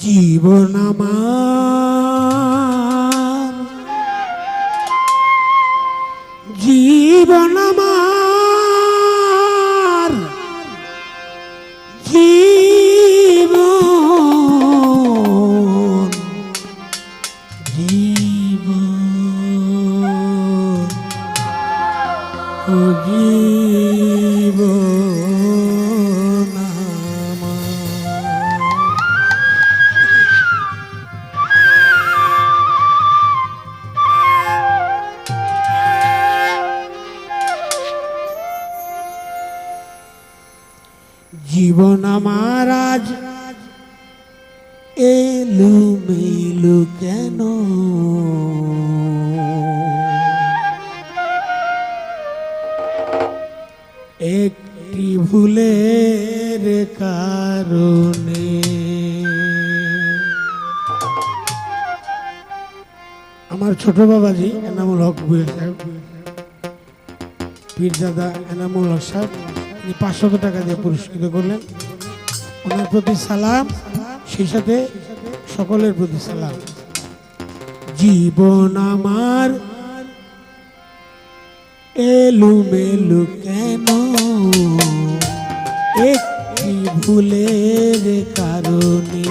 জীবন জীবন আজ। এলু মেলু কেন? একটি ভুলের কারণে আমার ছোট বাবাজি এনামুল হক সাহেব, পীরজাদা এনামুল হক সাহেব। তিনি পাঁচশত টাকা দিয়ে পুরস্কৃত করলেন। ওনার প্রতি সালাম, সেই সাথে সকলের প্রতি সালাম। জীবন আমার এলু মেলু কেন? একটি ভুলের কারণে।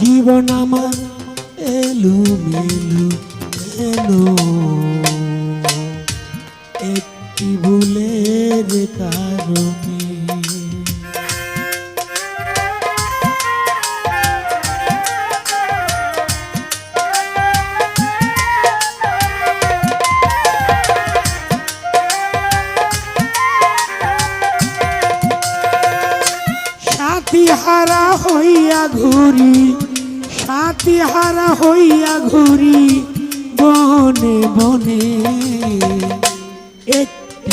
জীবন আমার এলু মেলু কেন? একটি ভুলের কারণে সাথী হারা হইয়া ঘুরি সাথী হারা হইয়া ঘুরি বনে বনে।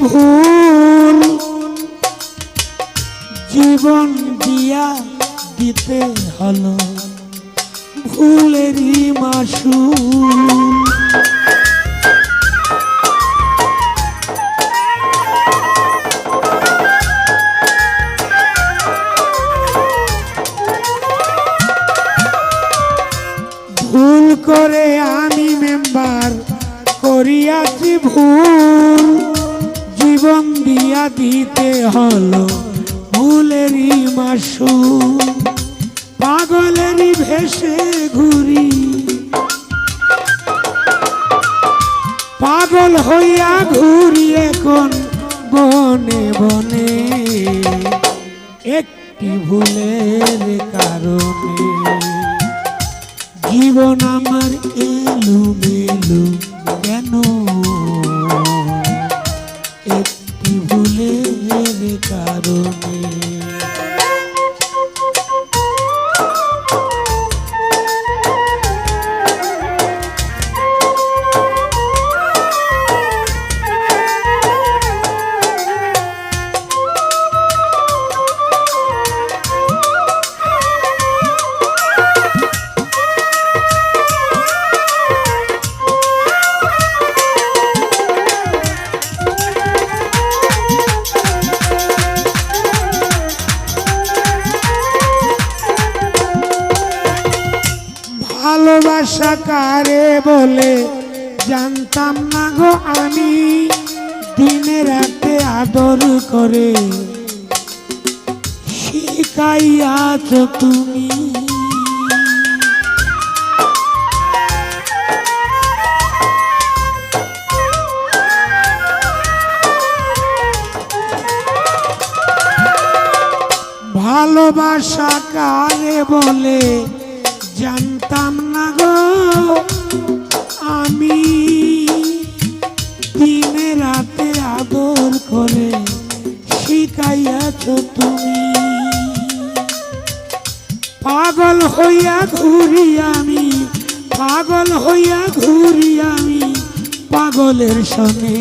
ভুল। জীবন দিয়া দিতে হলো ভুলেরই মাসুল। ভুল করে আমি মেম্বার করিয়াছি ভুল। জীবন দিয়া দিতে হলো ভুলেরই মাসু পাগলেরই ভেসে ঘুরি। পাগল হইয়া ঘুরি এখন বনে বনে। একটি ভুলের কারণে। জীবন আমার এলু ভালোবাসা কারে বলে, জানতাম না গো আমি দিনে রাতে আদর করে। শিখাইয়াছ তুমি। ভালোবাসা কারে বলে জানতাম না গো, আমি দিনে রাতে আদর করে শিখাইয়াছ তুমি। পাগল হইয়া ঘুরি আমি, পাগল হইয়া ঘুরি আমি পাগলের সঙ্গে।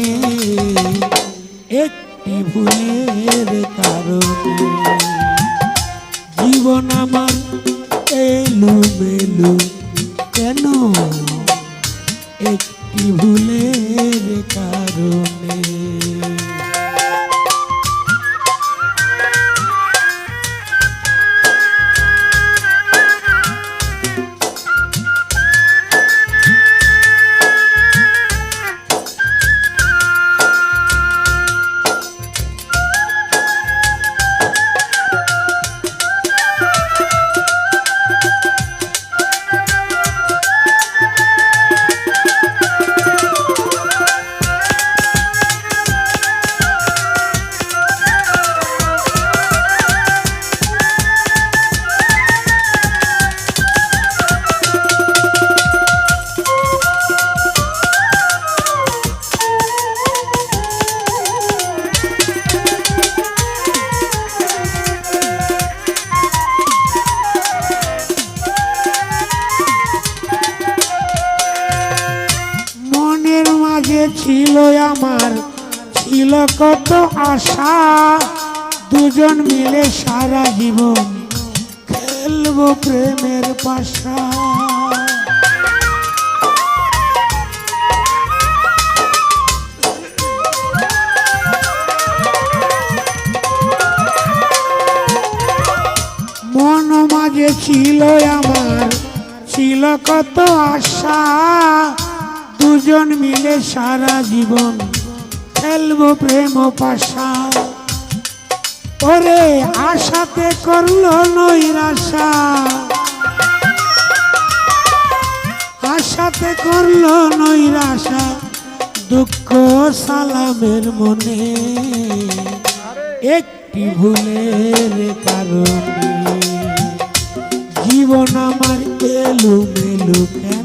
একটি ভুলের কারণে ছিল আমার, ছিল কত আশা। দুজন মিলে সারা জীবন খেলব প্রেমের পাশা। মন মাঝে ছিল আমার, ছিল কত আশা। দুজন মিলে সারা জীবন খেলব প্রেম পাশা। ওরে আশাতে করল নৈরাশা। আশাতে করল নৈরাশা, দুঃখ সালামের মনে। একটি ভুলের কারণে জীবন আমার এলু মেলু কেন?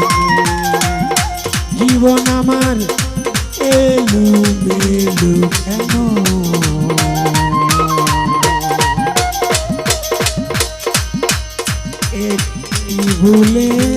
একটি ভুলের কারণে